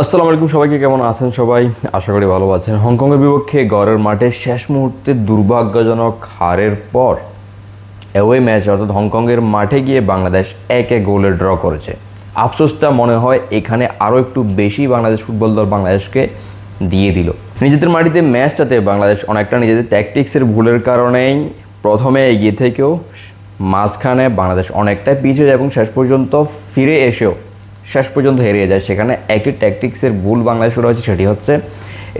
আসসালামু আলাইকুম সবাইকে, কেমন আছেন সবাই? আশা করি ভালো আছেন। হংকংয়ের বিপক্ষে গড়ের মাঠে শেষ মুহূর্তে দুর্ভাগ্যজনক হারের পর অ্যাওয়ে ম্যাচ অর্থাৎ হংকংয়ের মাঠে গিয়ে বাংলাদেশ এক এক গোলে ড্র করেছে। আফসোসটা মনে হয় এখানে আরও একটু বেশি বাংলাদেশ ফুটবল দল বাংলাদেশকে দিয়ে দিল। নিজেদের মাটিতে ম্যাচটাতে বাংলাদেশ অনেকটা নিজেদের ট্যাকটিক্সের ভুলের কারণেই প্রথমে এগিয়ে থেকেও মাঝখানে বাংলাদেশ অনেকটাই পিছিয়ে যায় এবং শেষ পর্যন্ত ফিরে এসেও শেষ পর্যন্ত হেরিয়ে যায়। সেখানে একটি ট্যাকটিক্সের ভুল বাংলাদেশের রয়েছে সেটি হচ্ছে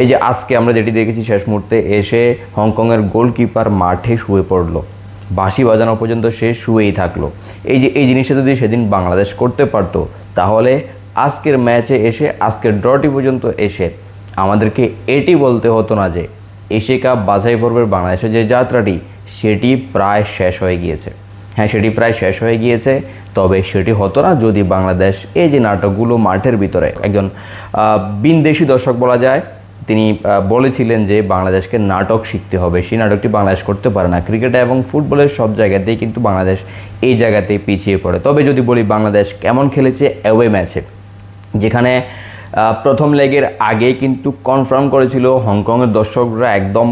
এই যে আজকে আমরা যেটি দেখেছি শেষ মুহূর্তে, এসে হংকংয়ের গোলকিপার মাঠে শুয়ে পড়ল। বাঁশি বাজানো পর্যন্ত সে শুয়েই থাকল। এই যে এই জিনিসটা যদি সেদিন বাংলাদেশ করতে পারতো, তাহলে আজকের ম্যাচে এসে, আজকের ড্রটি পর্যন্ত এসে আমাদেরকে এটি বলতে হতো না যে, এশিয়া কাপ বাছাই পর্বের বাংলাদেশের যে যাত্রাটি, সেটি প্রায় শেষ হয়ে গিয়েছে। হ্যাঁ সেটি প্রায় শেষ হয়ে গিয়েছে। তবে সেটি হতো না যদি বাংলাদেশ এই যে নাটকগুলো মাঠের ভিতরে একজন বিনদেশি দর্শক বলা যায়, তিনি বলেছিলেন যে বাংলাদেশকে নাটক শিখতে হবে। সেই নাটকটি বাংলাদেশ করতে পারে না। ক্রিকেটে এবং ফুটবলের সব জায়গাতেই কিন্তু বাংলাদেশ এই জায়গাতেই পিছিয়ে পড়ে। তবে যদি বলি বাংলাদেশ কেমন খেলেছে অ্যাওয়ে ম্যাচে যেখানে প্রথম লেগের আগেই কিন্তু কনফার্ম করেছিল হংকংয়ের দর্শকরা একদম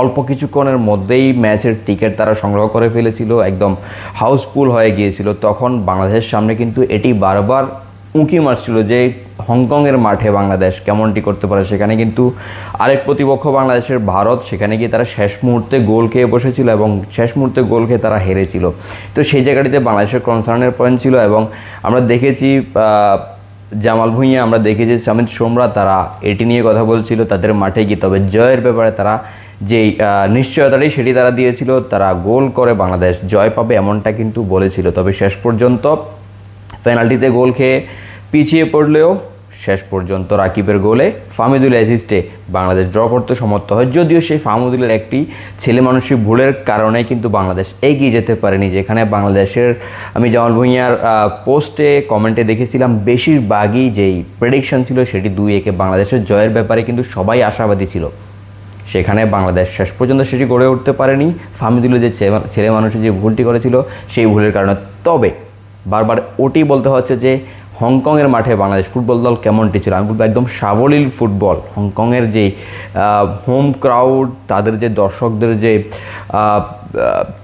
অল্প কিছুক্ষণের মধ্যেই ম্যাচের টিকিট তারা সংগ্রহ করে ফেলেছিল, একদম হাউসফুল হয়ে গিয়েছিল। তখন বাংলাদেশের সামনে কিন্তু এটি বারবার উঁকি মারছিল যে হংকংয়ের মাঠে বাংলাদেশ কেমনটি করতে পারে। সেখানে কিন্তু আরেক প্রতিপক্ষ বাংলাদেশের ভারত, সেখানে গিয়ে তারা শেষ মুহূর্তে গোল খেয়ে বসেছিল এবং শেষ মুহূর্তে গোল খেয়ে তারা হেরেছিল। তো সেই জায়গাটিতে বাংলাদেশের কনসার্নের পয়েন্ট ছিল এবং আমরা দেখেছি জামাল ভুঁইয়া আমরা দেখেছি সামিত সোমরা তারা এটি নিয়ে কথা বলছিল তাদের মাঠে গিয়ে। তবে জয়ের ব্যাপারে তারা আহ, নিশ্চয়তাটি সেটি তারা দিয়েছিল তারা গোল করে বাংলাদেশ জয় পাবে এমনটা কিন্তু বলেছিল। তবে শেষ পর্যন্ত পেনাল্টিতে গোল খেয়ে পিছিয়ে পড়লেও শেষ পর্যন্ত রাকিবের গোলে ফামিদুল অ্যাসিস্টে বাংলাদেশ ড্র করতে সমর্থ হয়। যদিও সেই ফামিদুলের একটি ছেলে মানুষের ভুলের কারণে কিন্তু বাংলাদেশ এগিয়ে যেতে পারেনি, যেখানে বাংলাদেশের আমি জামাল ভুঁইয়ার পোস্টে, কমেন্টে দেখেছিলাম, বেশিরভাগই যেই প্রেডিকশন ছিল সেটি দুই একে বাংলাদেশের জয়ের ব্যাপারে কিন্তু সবাই আশাবাদী ছিল। সেখানে বাংলাদেশ শেষ পর্যন্ত সেটি গড়ে উঠতে পারেনি। ফামিদুল যে ছেলে মানুষের যে ভুলটি করেছিল সেই ভুলের কারণে। তবে বারবার ওটি বলতে হচ্ছে যে হংকংয়ের মাঠে বাংলাদেশ ফুটবল দল কেমনটি ছিল আমি বলব একদম সাবলীল ফুটবল। হংকংয়ের যে হোম ক্রাউড তাদের যে দর্শকদের যে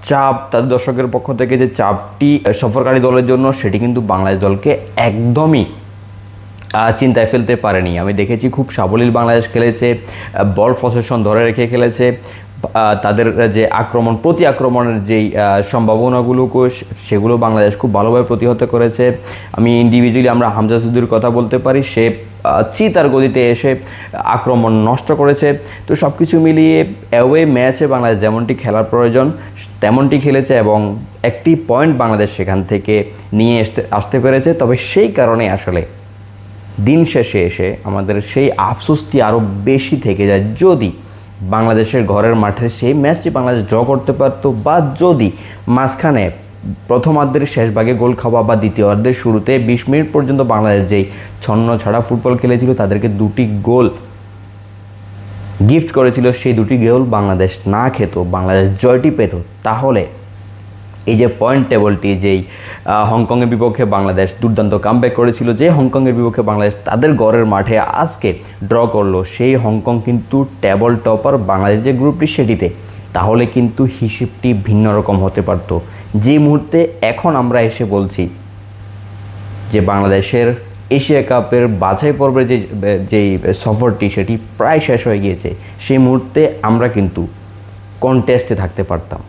চাপ, তাদের দর্শকের পক্ষ থেকে যে চাপটি সফরকারী দলের জন্য, সেটি কিন্তু বাংলাদেশ দলকে একদমই চিন্তায় ফেলতে পারেনি। আমি দেখেছি খুব সাবলীল বাংলাদেশ খেলেছে বল পসেশন ধরে রেখে খেলেছে তাদের যে আক্রমণ প্রতি আক্রমণের যেই আহ, সম্ভাবনাগুলোকে সেগুলো বাংলাদেশ খুব ভালোভাবে প্রতিহত করেছে। আমি ইন্ডিভিজুয়ালি আমরা হামজা সুদুর কথা বলতে পারি সে চিতার গতিতে এসে আক্রমণ নষ্ট করেছে। তো সব কিছু মিলিয়ে অ্যাওয়ে ম্যাচে বাংলাদেশ যেমনটি খেলার প্রয়োজন তেমনটি খেলেছে এবং একটি পয়েন্ট বাংলাদেশ সেখান থেকে নিয়ে আসতে আসতে পেরেছে। তবে সেই কারণে আসলে দিন শেষে এসে আমাদের সেই আফসোসটি আরও বেশি থেকে যায়। যদি বাংলাদেশের ঘরের মাঠে সেই ম্যাচটি বাংলাদেশ ড্র করতে পারত বা যদি মাঝখানে প্রথমার্ধের শেষ ভাগে গোল খাওয়া বা দ্বিতীয়ার্ধের শুরুতে বিশ মিনিট পর্যন্ত বাংলাদেশ যেই ছন্ন ছাড়া ফুটবল খেলেছিল, তাদেরকে দুটি গোল গিফট করেছিল, সেই দুটি গোল বাংলাদেশ না খেত, বাংলাদেশ জয়টি পেত, তাহলে এই যে পয়েন্ট টেবলটি যেই হংকংয়ের বিপক্ষে বাংলাদেশ দুর্দান্ত কামব্যাক করেছিল, যে হংকংয়ের বিপক্ষে বাংলাদেশ তাদের গড়ের মাঠে আজকে ড্র করল, সেই হংকং কিন্তু টেবল টপার বাংলাদেশ যে গ্রুপটি সেটিতে। তাহলে কিন্তু হিসেবটি ভিন্ন রকম হতে পারতো। যে মুহূর্তে এখন আমরা এসে বলছি যে বাংলাদেশের এশিয়া কাপের বাছাই পর্বের যে, যেই সফরটি সেটি প্রায় শেষ হয়ে গিয়েছে, সেই মুহূর্তে আমরা কিন্তু কন্টেস্টে থাকতে পারতাম।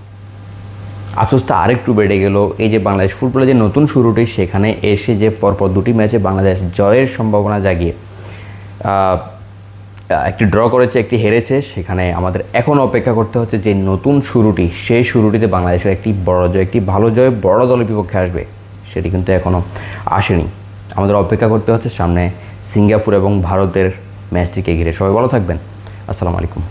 আফসোসটা আরেকটু বেড়ে গেল। এই যে বাংলাদেশ ফুটবলের যে নতুন শুরুটি, সেখানে এসে যে পরপর দুটি ম্যাচে বাংলাদেশ জয়ের সম্ভাবনা জাগিয়ে একটি ড্র করেছে, একটি হেরেছে। সেখানে আমাদের এখন অপেক্ষা করতে হচ্ছে যে নতুন শুরুটি, সেই শুরুটিতে বাংলাদেশের একটি বড় জয়, একটি ভালো জয় বড় দলের বিপক্ষে আসবে, সেটি কিন্তু এখনও আসেনি। আমাদের অপেক্ষা করতে হচ্ছে সামনে সিঙ্গাপুর এবং ভারতের ম্যাচটিকে ঘিরে। সবাই ভালো থাকবেন। আসসালামু আলাইকুম।